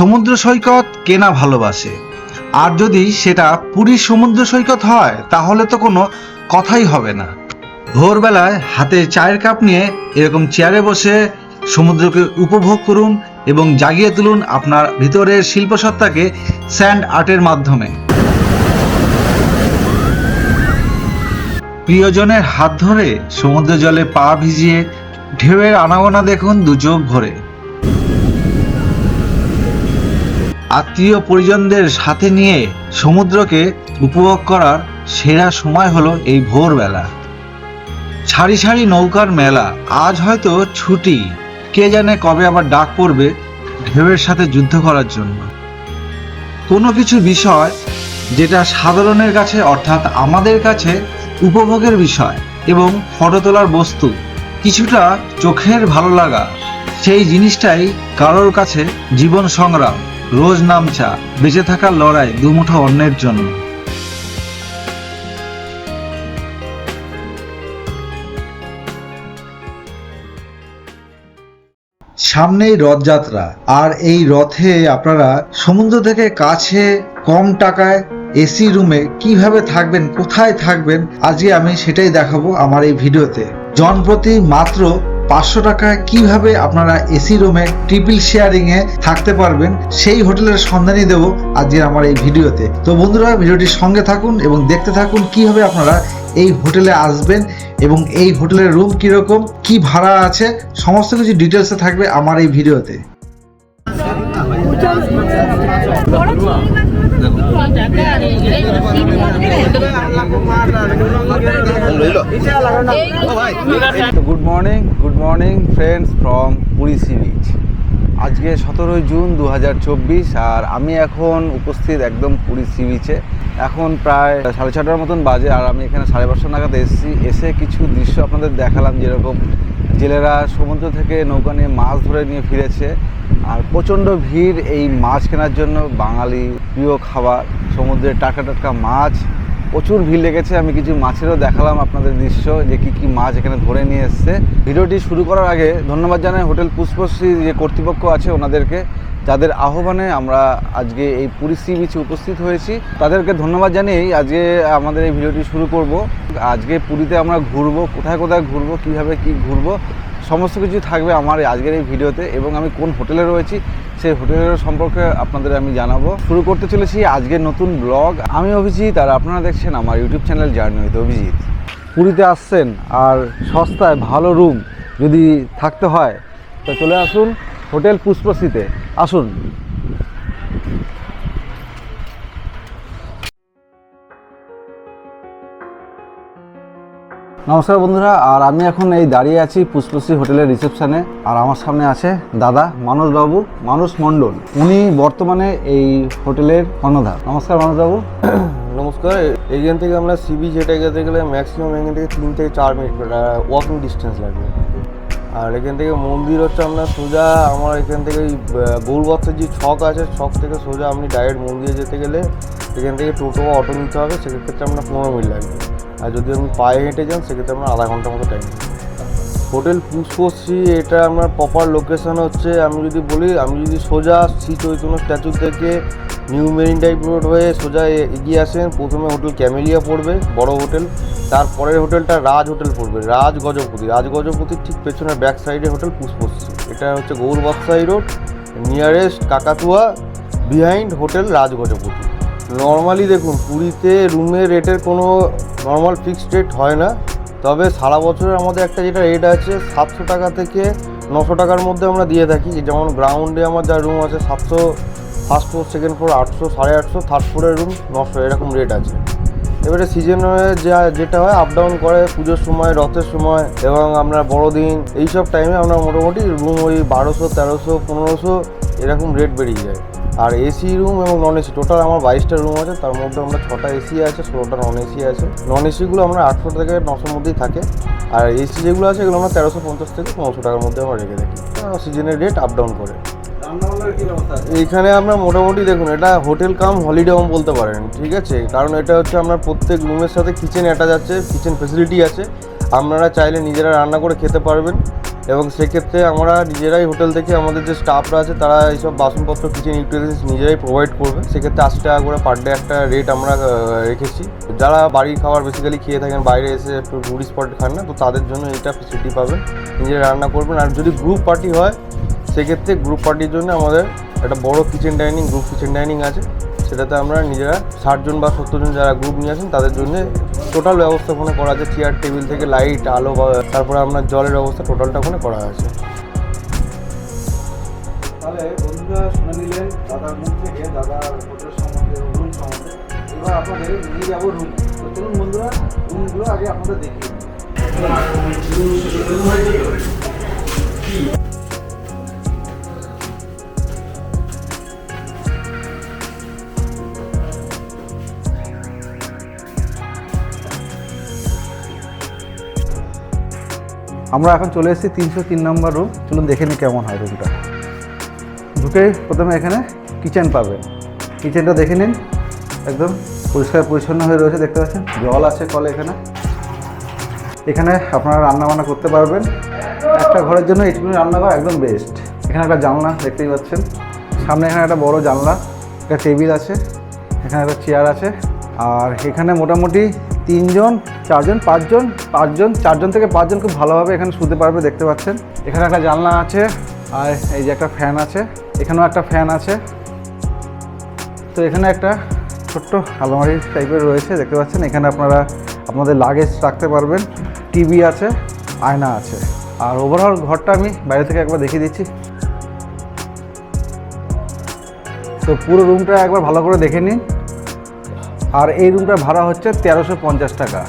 সমুদ্র সৈকত কেনা ভালোবাসে? আর যদি সেটা পুরীর সমুদ্র সৈকত হয়, তাহলে তো কোনো কথাই হবে না। ভোরবেলায় হাতে চায়ের কাপ নিয়ে এরকম চেয়ারে বসে সমুদ্রকে উপভোগ করুন এবং জাগিয়ে তুলুন আপনার ভিতরের শিল্পসত্তাকে স্যান্ড আর্টের মাধ্যমে। প্রিয়জনের হাত ধরে সমুদ্র জলে পা ভিজিয়ে ঢেউয়ের আনাগোনা দেখুন দু চোখ ভরে। আত্মীয় পরিজনদের সাথে নিয়ে সমুদ্রকে উপভোগ করার সেরা সময় হলো এই ভোরবেলা। সারি সারি নৌকার মেলা, আজ হয়তো ছুটি। কে জানে কবে আবার ডাক পড়বে ঢেউয়ের সাথে যুদ্ধ করার জন্য। কোনো কিছু বিষয় যেটা সাধারণের কাছে অর্থাৎ আমাদের কাছে উপভোগের বিষয় এবং ফটো তোলার বস্তু, কিছুটা চোখের ভালো লাগা, সেই জিনিসটাই কারোর কাছে জীবন সংগ্রাম। রোজ নামচা, বেঁচে থাকার লড়াই দুমুঠো অন্যের জন্য। সামনেই রথযাত্রা, আর এই রথে আপনারা সমুদ্র থেকে কাছে কম টাকায় এসি রুমে কীভাবে থাকবেন, কোথায় থাকবেন, আজকে আমি সেটাই দেখাবো আমার এই ভিডিওতে। জনপ্রতি মাত্র পাঁচশো টাকায় কীভাবে আপনারা এসি রুমে ট্রিপল শেয়ারিং এ থাকতে পারবেন, সেই হোটেলের সন্ধানই দেবো আজকে আমার এই ভিডিওতে। তো বন্ধুরা ভিডিওটির সঙ্গে থাকুন এবং দেখতে থাকুন কীভাবে আপনারা এই হোটেলে আসবেন এবং এই হোটেলের রুম কীরকম, কি ভাড়া আছে, সমস্ত কিছু ডিটেলসে থাকবে আমার এই ভিডিওতে। Good morning good morning friends from Puri sea beach আজকে সতেরোই জুন দু হাজার চব্বিশ, আর আমি এখন উপস্থিত একদম পুরী সি বিচে এখন প্রায় সাড়ে ছটার মতন বাজে, আর আমি এখানে সাড়ে পাঁচশো নাগাদ এসেছি। এসে কিছু দৃশ্য আপনাদের দেখালাম যেরকম জেলেরা সমুদ্র থেকে নৌকা নিয়ে মাছ ধরে নিয়ে ফিরেছে। আর প্রচণ্ড ভিড় এই মাছ কেনার জন্য বাঙালি প্রিয় খাবার। সমুদ্রে টাটকা টাটকা মাছ প্রচুর ভিড় লেগেছে, আমি কিছু মাছেরও দেখালাম আপনাদের দৃশ্য, যে কি কি মাছ এখানে ধরে নিয়ে এসছে। ভিডিওটি শুরু করার আগে ধন্যবাদ জানাই হোটেল পুষ্পশ্রী যে কর্তৃপক্ষ আছে ওনাদেরকে, যাদের আহ্বানে আমরা আজকে এই পুরী বিচে উপস্থিত হয়েছি। তাদেরকে ধন্যবাদ জানিয়েই আজকে আমাদের এই ভিডিওটি শুরু করব। আজকে পুরীতে আমরা ঘুরবো, কোথায় কোথায় ঘুরবো, কীভাবে কি ঘুরবো সমস্ত কিছু থাকবে আমার আজকের এই ভিডিওতে এবং আমি কোন হোটেলে রয়েছি, সেই হোটেলের সম্পর্কে আপনাদের আমি জানাব। শুরু করতে চলেছি আজকের নতুন ব্লগ। আমি অভিজিৎ আর আপনারা দেখছেন আমার YouTube channel journey with Abhijit. পুরীতে আসছেন আর সস্তায় ভালো রুম যদি থাকতে হয়, তো চলে আসুন হোটেল পুষ্পশ্রীতে। আসুন। নমস্কার বন্ধুরা, আর আমি এখন এই দাঁড়িয়ে আছি পুষ্পশ্রী হোটেলের রিসেপশনে, আর আমার সামনে আছে দাদা মানসবাবু মানুষ মণ্ডল। উনি বর্তমানে এই হোটেলের কর্ণধার। নমস্কার মানসবাবু। নমস্কার, এইখান থেকে আমরা সি বিচ হেঁটে যেতে গেলে ম্যাক্সিমাম এখান থেকে তিন থেকে চার মিনিট ওয়াকিং ডিস্টেন্স লাগবে। আর এখান থেকে মন্দির হচ্ছে আপনার সোজা, আমার এখান থেকে ওই গৌরবত্সের যে ছক আছে, ছক থেকে সোজা আপনি ডাইরেক্ট মন্দিরে যেতে গেলে এখান থেকে টোটো অটো নিতে হবে, সেক্ষেত্রে আপনার পনেরো মিনিট লাগবে। আর যদি আপনি পায়ে হেঁটে যান, সেক্ষেত্রে আপনার আধা ঘণ্টার মতো টাইম হোটেল পুষ্পশ্রী, এটা আপনার প্রপার লোকেশন হচ্ছে, আমি যদি বলি, আমি যদি সোজা শ্রী চৈতন্য স্ট্যাচু থেকে নিউ মেরিন ড্রাইভ রোড হয়ে সোজা এগিয়ে আসেন, প্রথমে হোটেল ক্যামেলিয়া পড়বে, বড় হোটেল, তারপরের হোটেলটা রাজ হোটেল পড়বে, রাজ গজপতি। রাজ গজপতির ঠিক পেছনের ব্যাক সাইডে হোটেল পুষ্পশ্রী। এটা হচ্ছে গৌরবাক্সাই road nearest Kakatua behind hotel Raj Gajapati. Normally দেখুন, পুরীতে রুমের রেটের কোনো নর্মাল ফিক্সড রেট হয় না। তবে সারা বছরের আমাদের একটা যেটা রেট আছে, সাতশো টাকা থেকে নশো টাকার মধ্যে আমরা দিয়ে থাকি। যেমন গ্রাউন্ডে আমার যা রুম আছে, সাতশো ফার্স্ট ফ্লোর সেকেন্ড ফ্লোর আটশো, সাড়ে আটশো থার্ড ফ্লোরের রুম নশো, এরকম রেট আছে। এবারে সিজনে যা, যেটা হয় আপ ডাউন করে পুজোর সময়, রথের সময় এবং আমরা বড়দিন, এইসব টাইমে আমরা মোটামুটি রুম ওই বারোশো, তেরোশো, পনেরোশো এরকম রেট বেরিয়ে যায়। আর এসি রুম এবং নন এসি টোটাল আমার বাইশটা রুম আছে তার মধ্যে আমরা ছটা এসি আছে ষোলোটা নন এসি আছে। নন এসিগুলো আমরা আটশো থেকে নশোর মধ্যেই থাকে। আর এসি যেগুলো আছে এগুলো আমরা তেরোশো পঞ্চাশ থেকে পনেরোশো টাকার মধ্যে আমরা রেখে থাকি। সিজনের রেট আপ ডাউন করে। এইখানে আপনার মোটামুটি দেখুন এটা হোটেল কাম হলিডে হোম বলতে পারেন ঠিক আছে? কারণ এটা হচ্ছে আপনার প্রত্যেক রুমের সাথে কিচেন অ্যাটাচ আছে কিচেন ফেসিলিটি আছে। আপনারা চাইলে নিজেরা রান্না করে খেতে পারবেন। এবং সেক্ষেত্রে আমরা নিজেরাই হোটেল থেকে আমাদের যে স্টাফরা আছে, তারা এইসব বাসনপত্র কিচেন ইউটিলিটিস নিজেরাই প্রোভাইড করবে। সেক্ষেত্রে আশি টাকা করে পার ডে একটা রেট আমরা রেখেছি। যারা বাড়ির খাবার বেসিক্যালি খেয়ে থাকেন, বাইরে এসে একটু টুরিস্ট স্পট খান না, তো তাদের জন্য এটা ফেসিলিটি পাবেন। নিজেরা রান্না করবেন। আর যদি গ্রুপ পার্টি হয়, সেক্ষেত্রে গ্রুপ পার্টির জন্য আমাদের একটা বড় kitchen dining group kitchen dining আছে। সেটাতে আমরা নিজেরা ষাটজন বা সত্তর জন যারা গ্রুপ নিয়ে আসেন তাদের জন্য টোটাল ব্যবস্থাপনা করা আছে। চেয়ার টেবিল থেকে লাইট আলো তারপরে আপনার জলের ব্যবস্থা টোটালটা ওখানে করা আছে। বন্ধুরা শুনে নিলেন, দাদার মুখ থেকে, দাদার সম্বন্ধে, রুম সম্বন্ধে। এবার আপনাদের নিয়ে যাব রুম তো চলুন বন্ধুরা রুমগুলো আগে আপনাদের দেখিয়ে আমরা এখন চলে এসেছি তিনশো তিন নম্বর রুম চলুন দেখে নিই কেমন হয় রুমটা ঢুকে প্রথমে এখানে কিচেন পাবেন। কিচেনটা দেখে নিন। একদম পরিষ্কার পরিচ্ছন্ন হয়ে রয়েছে, দেখতে পাচ্ছেন? জল আছে কলে এখানে। এখানে আপনারা রান্না বান্না করতে পারবেন। একটা ঘরের জন্য এইটুকুনি রান্নাঘর একদম বেস্ট এখানে একটা জানলা দেখতেই পাচ্ছেন। সামনে এখানে একটা বড় জানলা, একটা টেবিল আছে, এখানে একটা চেয়ার আছে। আর এখানে মোটামুটি তিনজন, চারজন, পাঁচজন পাঁচজন, চারজন থেকে পাঁচজন খুব ভালোভাবে এখানে শুতে পারবে, দেখতে পাচ্ছেন। এখানে একটা জানলা আছে, আর এই যে একটা ফ্যান আছে, এখানেও একটা ফ্যান আছে। তো এখানে একটা ছোট্ট আলমারি টাইপের রয়েছে, দেখতে পাচ্ছেন। এখানে আপনারা আপনাদের লাগেজ রাখতে পারবেন, টিভি আছে, আয়না আছে। আর ওভারঅল ঘরটা আমি বাইরে থেকে একবার দেখিয়ে দিচ্ছি। তো পুরো রুমটা একবার ভালো করে দেখে নিন। আর এই রুমটার ভাড়া হচ্ছে তেরোশো পঞ্চাশ টাকা।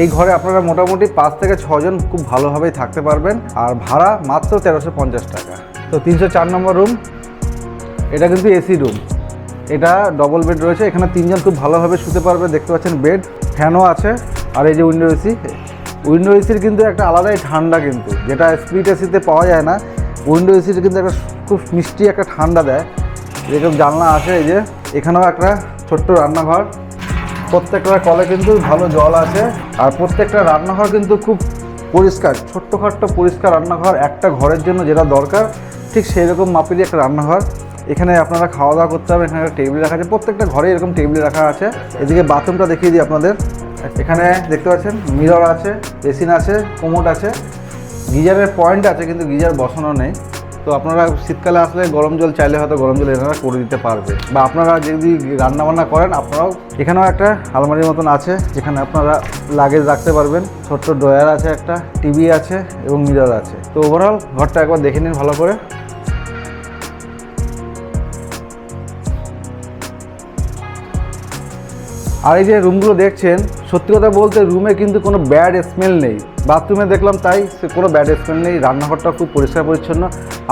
এই ঘরে আপনারা মোটামুটি পাঁচ থেকে ছজন খুব ভালোভাবেই থাকতে পারবেন। আর ভাড়া মাত্র তেরোশো পঞ্চাশ টাকা। তো তিনশো চার নম্বর রুম, এটা কিন্তু এসি রুম। এটা ডবল বেড রয়েছে, এখানে তিনজন খুব ভালোভাবে শুতে পারবে, দেখতে পাচ্ছেন বেড ফ্যানও আছে, আর এই যে উইন্ডো এসি উইন্ডো এসির কিন্তু একটা আলাদাই ঠান্ডা কিন্তু, যেটা স্প্লিট এসিতে পাওয়া যায় না। উইন্ডো এসির কিন্তু একটা খুব মিষ্টি একটা ঠান্ডা দেয়। যেরকম জানলা আছে এই যে, এখানেও একটা ছোট্ট রান্নাঘর। প্রত্যেকটা কলে কিন্তু ভালো জল আছে আর প্রত্যেকটা রান্নাঘর কিন্তু খুব পরিষ্কার, ছোট্টখাট্ট পরিষ্কার রান্নাঘর একটা ঘরের জন্য যেটা দরকার, ঠিক সেই রকম মাপেরই একটা রান্নাঘর। এখানে আপনারা খাওয়া দাওয়া করতে হবে এখানে টেবিল রাখা আছে, প্রত্যেকটা ঘরে এরকম টেবিল রাখা আছে। এদিকে বাথরুমটা দেখিয়ে দিই আপনাদের। এখানে দেখতে পাচ্ছেন মিরর আছে বেসিন আছে কোমোট আছে। গিজারের পয়েন্ট আছে কিন্তু গিজার বসানো নেই। তো আপনারা শীতকালে আসলে গরম জল চাইলে হয়তো গরম জল এনারা করে দিতে পারবে। বা আপনারা যদি রান্নাবান্না করেন, আপনারাও এখানেও একটা আলমারির মতন আছে, যেখানে আপনারা লাগেজ রাখতে পারবেন। ছোট্ট ড্রয়ার আছে একটা, টিভি আছে এবং মিরর আছে। তো ওভারঅল ঘরটা একবার দেখে নিন ভালো করে। আর এই যে রুমগুলো দেখছেন, সত্যি কথা বলতে রুমে কিন্তু কোনো ব্যাড স্মেল নেই। বাথরুমে দেখলাম তাই সে কোনো ব্যাড স্মেল নেই, রান্নাঘরটা খুব পরিষ্কার পরিচ্ছন্ন।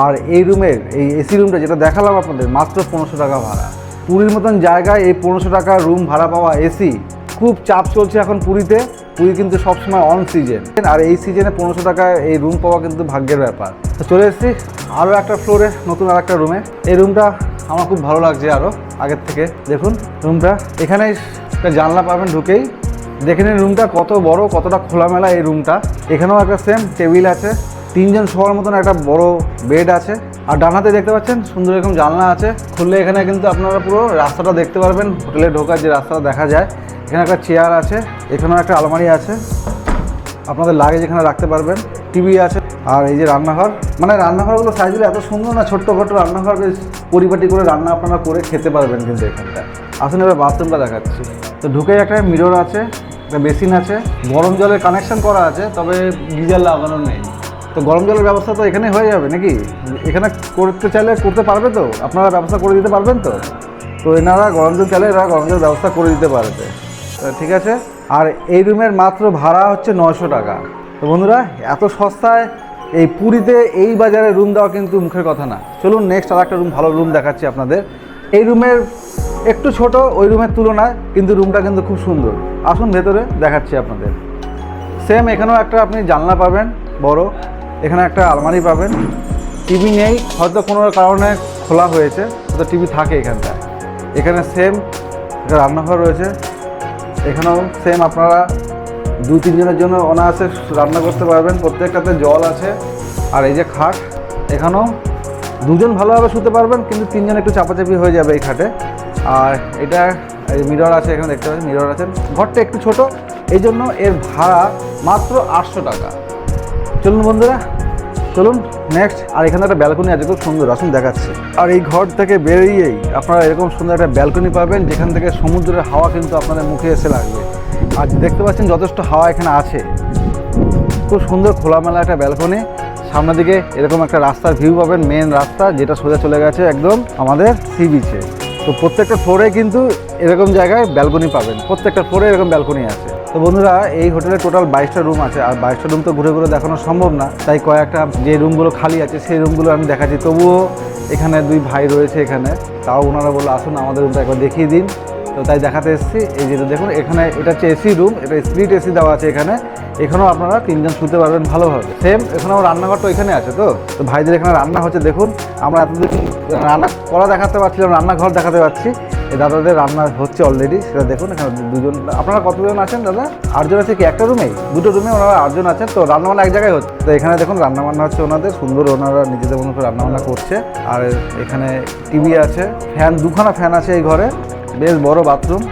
আর এই রুমের, এই এসি রুমটা যেটা দেখালাম আপনাদের, মাত্র পনেরোশো টাকা ভাড়া। পুরীর মতন জায়গায় এই পনেরোশো টাকা রুম ভাড়া পাওয়া এসি খুব চাপ চলছে এখন পুরীতে। পুরী কিন্তু সবসময় অন সিজন আর এই সিজনে পনেরোশো টাকায় এই রুম পাওয়া কিন্তু ভাগ্যের ব্যাপার। তো চলে এসেছি আরও একটা ফ্লোরে নতুন আর একটা রুমে এই রুমটা আমার খুব ভালো লাগছে আরও আগের থেকে। দেখুন রুমটা এখানে একটা জানলা পাবেন ঢুকেই। দেখে নিন রুমটা কত বড়, কতটা খোলামেলা এই রুমটা এখানেও একটা সেম টেবিল আছে। তিনজন শোয়ার মতন একটা বড় বেড আছে। আর ডানাতে দেখতে পাচ্ছেন, সুন্দর এরকম জানলা আছে। খুললে এখানে কিন্তু আপনারা পুরো রাস্তাটা দেখতে পারবেন। হোটেলে ঢোকার যে রাস্তাটা দেখা যায়। এখানে একটা চেয়ার আছে, এখানেও একটা আলমারি আছে। আপনাদের লাগেজ এখানে রাখতে পারবেন। টিভি আছে, আর এই যে রান্নাঘর। মানে রান্নাঘরগুলো সাইজগুলো এত সুন্দর না, ছোট্ট ছোট্ট রান্নাঘর, বেশ পরিপাটি করে রান্না আপনারা করে খেতে পারবেন কিন্তু এখানটা আসুন এবার বাথরুমটা দেখাচ্ছি। তো ঢুকে একটা মিরর আছে। একটা বেসিন আছে, গরম জলের কানেকশন করা আছে, তবে গিজার লাগানো নেই। তো গরম জলের ব্যবস্থা তো এখানে হয়ে যাবে নাকি? এখানে করতে চাইলে করতে পারবে তো? আপনারা ব্যবস্থা করে দিতে পারবেন তো? তো এনারা গরম জল চাইলে এরা গরম জল ব্যবস্থা করে দিতে পারবে। ঠিক আছে? আর এই রুমের মাত্র ভাড়া হচ্ছে নশো টাকা। তো বন্ধুরা, এত সস্তায় এই পুরীতে এই বাজারে রুম দেওয়া কিন্তু মুখের কথা না। চলুন নেক্সট আর একটা রুম ভালো রুম দেখাচ্ছি আপনাদের। এই রুমের একটু ছোট ওই রুমের তুলনায় কিন্তু রুমটা কিন্তু খুব সুন্দর। আসুন ভেতরে দেখাচ্ছি আপনাদের। সেম এখানেও একটা আপনি জানলা পাবেন, বড়। এখানে একটা আলমারি পাবেন। টিভি নেই, হয়তো কোনো কারণে খোলা হয়েছে, হয়তো টিভি থাকে এখানটায়। এখানে সেম একটা রান্নাঘর রয়েছে। এখানেও সেম আপনারা দু তিনজনের জন্য অনায়াসে রান্না করতে পারবেন। প্রত্যেকটাতে জল আছে। আর এই যে খাট, এখানেও দুজন ভালোভাবে শুতে পারবেন, কিন্তু তিনজন একটু চাপাচাপি হয়ে যাবে এই খাটে। আর এটা মিরর আছে, এখানে দেখতে পাচ্ছেন মিরর আছে। ঘরটা একটু ছোট, এই জন্য এর ভাড়া মাত্র আটশো টাকা। চলুন বন্ধুরা, চলুন নেক্সট আর এখানে একটা ব্যালকনি আছে, খুব সুন্দর, আসুন দেখাচ্ছে। আর এই ঘর থেকে বেরিয়েই আপনারা এরকম সুন্দর একটা ব্যালকনি পাবেন, যেখান থেকে সমুদ্রের হাওয়া কিন্তু আপনাদের মুখে এসে লাগবে। আর দেখতে পাচ্ছেন, যথেষ্ট হাওয়া এখানে আছে। খুব সুন্দর খোলামেলা একটা ব্যালকনি সামনের দিকে এরকম একটা রাস্তার ভিউ পাবেন মেন রাস্তা, যেটা সোজা চলে গেছে একদম আমাদের সি বিচে তো প্রত্যেকটা ফ্লোরে কিন্তু এরকম জায়গায় ব্যালকনি পাবেন। প্রত্যেকটা ফ্লোরে এরকম ব্যালকনি আছে। তো বন্ধুরা, এই হোটেলে টোটাল বাইশটা রুম আছে। আর বাইশটা রুম তো ঘুরে ঘুরে দেখানো সম্ভব না। তাই কয়েকটা যে রুমগুলো খালি আছে, সেই রুমগুলো আমি দেখাচ্ছি। তবুও এখানে দুই ভাই রয়েছে এখানে। তাও ওনারা বলল, আসুন আমাদের রুমটা একবার দেখিয়ে দিন। তো তাই দেখাতে এসেছি। এই যেটা দেখুন, এখানে এটা হচ্ছে এসি রুম এটা স্প্লিট এসি দেওয়া আছে এখানে। এখানেও আপনারা তিনজন শুতে পারবেন ভালোভাবে। সেম এখানেও রান্নাঘরটা এখানে আছে তো? তো ভাইদের এখানে রান্না হচ্ছে, দেখুন, আমরা এতদিন রান্না করা দেখাতে পারছিলাম, রান্নাঘর দেখাতে এই দাদাদের রান্না হচ্ছে অলরেডি সেটা দেখুন, এখানে দুজন, আপনারা কতজন আছেন দাদা? আটজন আছে কি? একটা রুমেই দুটো রুমে ওনারা আটজন আছেন, তো রান্নাবান্না এক জায়গায় হচ্ছে। তো এখানে দেখুন, রান্নাবান্না হচ্ছে ওনাদের, সুন্দর ওনারা নিজেদের মতো রান্নাবান্না করছে। আর এখানে টিভি আছে, ফ্যান, দুখানা ফ্যান আছে এই ঘরে। বেশ বড় বাথরুম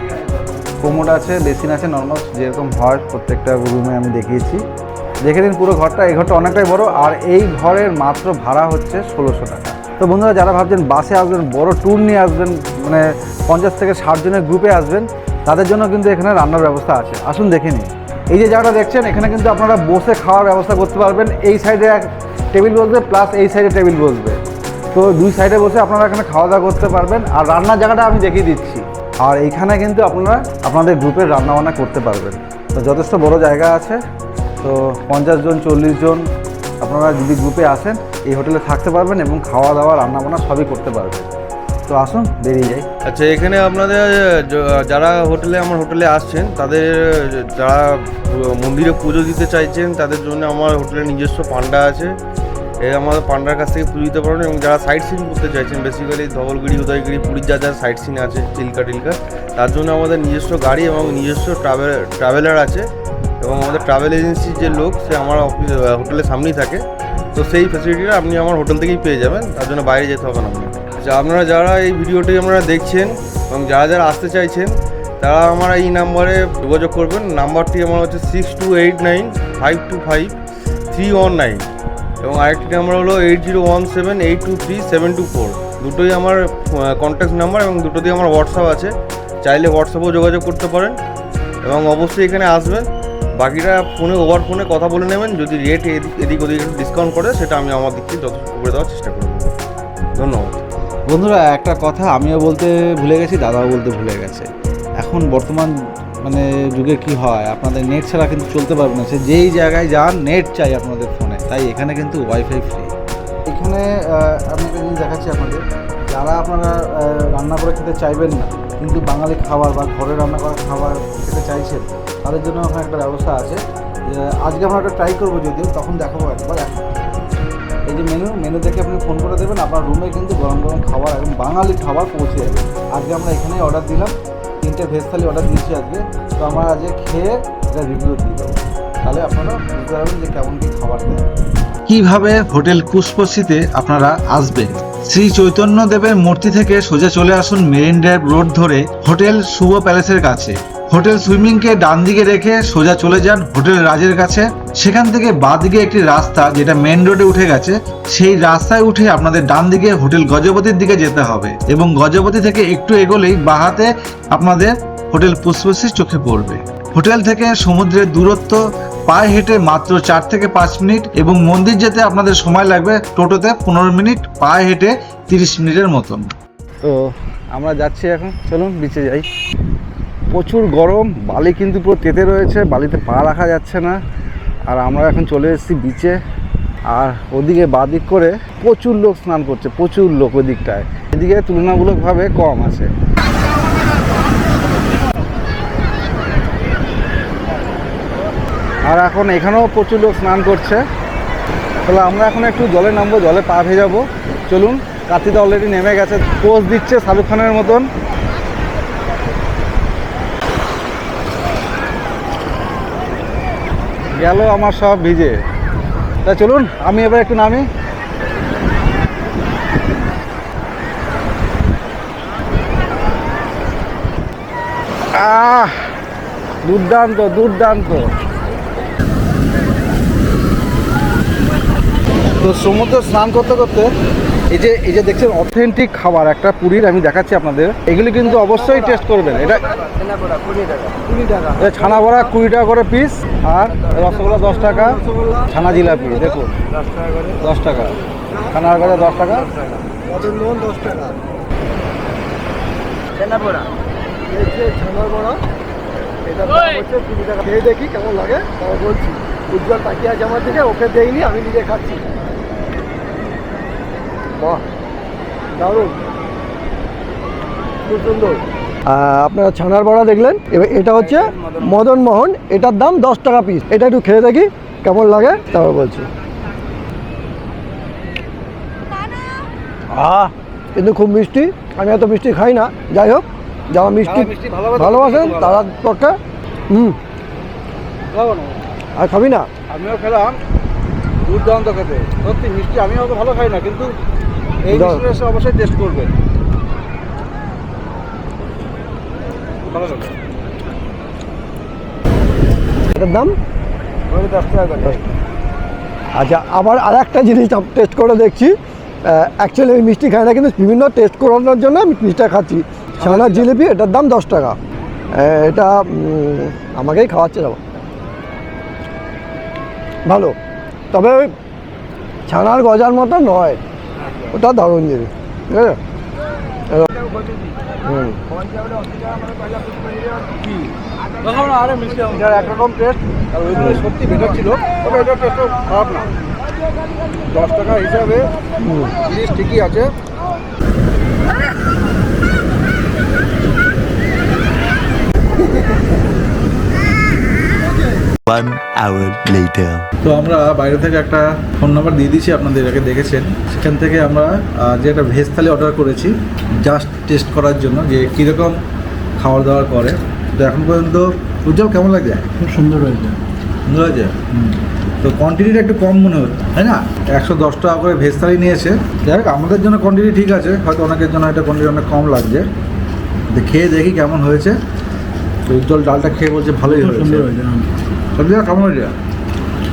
কোমোড আছে, বেসিন আছে নর্মাল যেরকম হয় প্রত্যেকটা রুমে আমি দেখিয়েছি। দেখে নিন পুরো ঘরটা, এই ঘরটা অনেকটাই বড়, আর এই ঘরের মাত্র ভাড়া হচ্ছে ষোলোশো টাকা। তো বন্ধুরা, যারা ভাবছেন বাসে আসবেন, বড় ট্যুর নিয়ে আসবেন মানে পঞ্চাশ থেকে ষাট জনের গ্রুপে আসবেন, তাদের জন্য কিন্তু এখানে রান্নার ব্যবস্থা আছে। আসুন দেখে নিন। এই যে জায়গাটা দেখছেন, এখানে কিন্তু আপনারা বসে খাওয়ার ব্যবস্থা করতে পারবেন। এই সাইডে এক টেবিল বসবে প্লাস এই সাইডে টেবিল বসবে। তো দুই সাইডে বসে আপনারা এখানে খাওয়া দাওয়া করতে পারবেন। আর রান্নার জায়গাটা আমি দেখিয়ে দিচ্ছি। আর এইখানে কিন্তু আপনারা আপনাদের গ্রুপের রান্নাবান্না করতে পারবেন। তো যথেষ্ট বড় জায়গা আছে। তো পঞ্চাশ জন, চল্লিশ জন আপনারা যদি গ্রুপে আসেন, এই হোটেলে থাকতে পারবেন এবং খাওয়া দাওয়া রান্নাবান্না সবই করতে পারবেন। তো আসুন, বেরিয়ে যাই। আচ্ছা এখানে আপনাদের যারা হোটেলে, আমার হোটেলে আসছেন, তাদের, যারা মন্দিরে পুজো দিতে চাইছেন, তাদের জন্য আমার হোটেলে নিজস্ব পান্ডা আছে। এই আমাদের পান্ডার কাছ থেকে পুজো দিতে পারেন এবং যারা সাইট সিন করতে চাইছেন বেসিক্যালি ধবলগিরি, উদয়গিরি, পুরীর যা যা সাইট সিন আছে চিল্কা টিলকা, তার জন্য আমাদের নিজস্ব গাড়ি এবং নিজস্ব ট্রাভেল ট্রাভেলার আছে এবং আমাদের ট্রাভেল এজেন্সির যে লোক, সে আমার অফিস হোটেলের সামনেই থাকে। তো সেই ফ্যাসিলিটিটা আপনি আমার হোটেল থেকেই পেয়ে যাবেন, তার জন্য বাইরে যেতে হবে না। আচ্ছা আপনারা যারা এই ভিডিওটি আপনারা দেখছেন এবং যারা যারা আসতে চাইছেন, তারা আমার এই নাম্বারে যোগাযোগ করবেন। নাম্বারটি আমার হচ্ছে six two eight nine five two five three one nine এবং আরেকটি নাম্বার হলো eight zero one seven eight two three seven two four দুটোই আমার কন্ট্যাক্ট নাম্বার এবং দুটোতেই আমার হোয়াটসঅ্যাপ আছে। চাইলে হোয়াটসঅ্যাপেও যোগাযোগ করতে পারেন। এবং অবশ্যই এখানে আসবেন। বাকিটা ফোনে ওভার ফোনে কথা বলে নেবেন। যদি রেট এদিক ওদিক ডিসকাউন্ট করে, সেটা আমি আমার দিক থেকে যথেষ্ট করে দেওয়ার চেষ্টা করব। ধন্যবাদ। বন্ধুরা, একটা কথা, আমিও বলতে ভুলে গেছি, দাদাও বলতে ভুলে গেছে। এখন বর্তমান মানে যুগে কি হয়? আপনাদের নেট ছাড়া কিন্তু চলতে পারবে না। সে যেই জায়গায় যান নেট চাই আপনাদের ফোনে তাই এখানে কিন্তু ওয়াইফাই ফ্রি এখানে আমি একটা জিনিস দেখাচ্ছি আপনাদের। যারা আপনারা রান্না করে খেতে চাইবেন না, কিন্তু বাঙালি খাবার বা ঘরে রান্না করা খাবার খেতে চাইছেন, তাদের জন্য ওখানে একটা ব্যবস্থা আছে। আজকে আমরা একটা ট্রাই করব যদিও, তখন দেখাবো একবার। এই যে মেনু মেনু দেখে আপনি ফোন করে দেবেন, আপনার রুমে কিন্তু গরম গরম খাবার এবং বাঙালি খাবার পৌঁছে যাবে। আজকে আমরা এখানেই অর্ডার দিলাম, তিনটে ভেজ থালি অর্ডার দিয়েছি আজকে। তো আমরা আজকে খেয়ে এটা রিভিউ দিয়ে দেবো। তাহলে আপনারা বুঝতে পারবেন যে কেমন কি খাবার দেয়। কীভাবে হোটেল পুষ্পশ্রীতে আপনারা আসবেন? শ্রী চৈতন্য দেবের মূর্তি থেকে সোজা চলে আসুন মেরিন ড্রাইভ রোড ধরে হোটেল শুভ প্যালেসের কাছে। হোটেল সুইমিংকে ডান দিকে রেখে সোজা চলে যান হোটেল রাজের কাছে। সেখান থেকে বাঁ দিকে একটি রাস্তা যেটা মেন রোডে উঠে গেছে। সেই রাস্তায় উঠে আপনাদের ডান দিকে হোটেল গজপতির দিকে যেতে হবে এবং গজপতি থেকে একটু এগোলেই বাহাতে আপনাদের হোটেল পুষ্পশ্রী চোখে পড়বে। হোটেল থেকে সমুদ্রের দূরত্ব পায়ে হেঁটে মাত্র চার থেকে পাঁচ মিনিট এবং মন্দির যেতে আপনাদের সময় লাগবে টোটোতে পনেরো মিনিট পায়ে হেঁটে তিরিশ মিনিটের মতন। তো আমরা যাচ্ছি এখন, চলুন বিচে যাই। প্রচুর গরম, বালি কিন্তু পুরো তেতে রয়েছে, বালিতে পা রাখা যাচ্ছে না। আর আমরা এখন চলে এসেছি বিচে আর ওদিকে বাদিক করে প্রচুর লোক স্নান করছে, প্রচুর লোক ওদিকটায় এদিকে তুলনামূলকভাবে কম আছে। আর এখন এখানেও প্রচুর লোক স্নান করছে। তাহলে আমরা এখন একটু জলে নামবো, জলে পা ভেজাবো। চলুন কার্তিতা অলরেডি নেমে গেছে, পোজ দিচ্ছে শাহরুখ খানের মতন। গেল আমার সব ভিজে। তা চলুন, আমি এবার একটু নামি। আহ, দুর্দান্ত দুর্দান্ত। তো সমুদ্র স্নান করতে করতে এই যে এই যে দেখছেন অথেন্টিক খাবার একটা পুরীর আমি দেখাচ্ছি আপনাদের। এগুলি কিন্তু অবশ্যই টেস্ট করবেন। এটা এটা ছানা বড়া কুড়ি টাকা করে পিস আর রসগোল্লা দশ টাকা ছানা জিলাপি দেখুন। দশ টাকা। ছানার গজা দশ টাকা। খেয়ে দেখি কেমন লাগে তারপর বলছি। উজ্জ্বল তাকিয়ে আছে আমার দিকে ওকে দেইনি আমি নিজে খাচ্ছি। বাহ দারুণ। খুব সুন্দর। আপনারা ছানার বড়া দেখলেন এবার এটা হচ্ছে মদন মোহন এটার দাম দশ টাকা পিস এটা একটু খেয়ে দেখি কেমন লাগে তারপর বলছি। আহ কিন্তু খুব মিষ্টি আমি এত মিষ্টি খাই না। যাই হোক যারা মিষ্টি ভালোবাসেন, ভালোবাসেন তারা পক্ষে হুম। আর খাবি না? আমিও খেলাম দুর্দান্ত খেতে। সত্যি মিষ্টি আমি অত ভালো খাই না কিন্তু এই এসে অবশ্যই টেস্ট করবে। ভালো লাগে এটার দাম? দশ টাকা করে। আচ্ছা আবার আর একটা জিনিস টেস্ট করে দেখছি। অ্যাকচুয়ালি আমি মিষ্টি খাই না কিন্তু বিভিন্ন টেস্ট করানোর জন্য আমি মিষ্টিটা খাচ্ছি। ছানার জিলিপি এটার দাম দশ টাকা। এটা আমাকেই খাওয়াচ্ছে যাব ভালো। তবে ওই ছানার গজার মতো নয়। ওটা দারুণ জিনিস ঠিক আছে? হুম। আরে মিষ্টি যার একরকম টেস্ট আর ওইগুলো সত্যি বেটার ছিল তবে এটা খারাপ না। দশ টাকা হিসাবে জিনিস ঠিকই আছে। One hour later. তো আমরা বাইরে থেকে একটা ফোন নাম্বার দিয়ে দিয়েছি আপনাদের আগে দেখেছেন। সেখান থেকে আমরা যে একটা ভেজ থালি অর্ডার করেছি জাস্ট টেস্ট করার জন্য যে কীরকম খাওয়া দাওয়া করে। তো এখন পর্যন্ত উজ্জ্বল কেমন লাগে খুব সুন্দর হয়েছে। সুন্দর আছে তো কোয়ান্টিটিটা একটু কম মনে হচ্ছে তাই না? একশো দশ টাকা করে ভেজ থালি নিয়েছে। যাই হোক আমাদের জন্য কোয়ান্টিটি ঠিক আছে হয়তো অনেকের জন্য এটা কোয়ান্টিটি অনেক কম লাগছে। তো খেয়ে দেখি কেমন হয়েছে। তো উজ্জ্বল ডালটা খেয়ে বলছে ভালোই হয়েছে। সবজি কেমন হয়েছে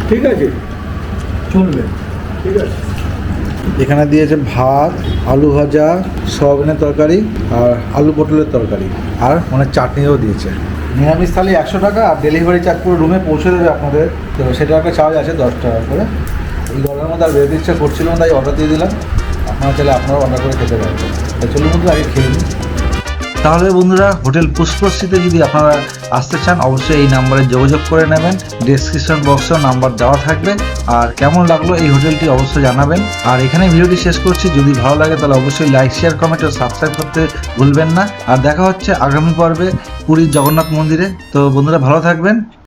ঠিক আছে। চলবে। ঠিক আছে। এখানে দিয়েছে ভাত আলু ভাজা সয়াবিনের তরকারি আর আলু পটলের তরকারি। আর অনেক চাটনিও দিয়েছে। নিরামিষ থালি একশো টাকা আর ডেলিভারি চার্জ পুরো রুমে পৌঁছে দেবে আপনাদের। তো সেটা একটা চার্জ আছে দশ টাকা করে। এই গরমের মধ্যে আর বেরোতে ইচ্ছা করছিল না তাই অর্ডার দিয়ে দিলাম। আপনারা চাইলে আপনারাও অর্ডার করে খেতে পারবেন। চলুন আগে খেয়ে নিন তাহলে বন্ধুরা হোটেল পুষ্পশ্রীতে যদি আপনারা আসতে চান, অবশ্যই এই নাম্বারে যোগাযোগ করে নেবেন। ডিসক্রিপশন বক্সেও নাম্বার দেওয়া থাকবে। আর কেমন লাগল এই হোটেলটি অবশ্যই জানাবেন। আর এখানে ভিডিওটি শেষ করছি। যদি ভালো লাগে তাহলে অবশ্যই লাইক শেয়ার কমেন্ট ও সাবস্ক্রাইব করতে ভুলবেন না। আর দেখা হচ্ছে আগামী পর্বে পুরীর জগন্নাথ মন্দিরে। তো বন্ধুরা ভালো থাকবেন।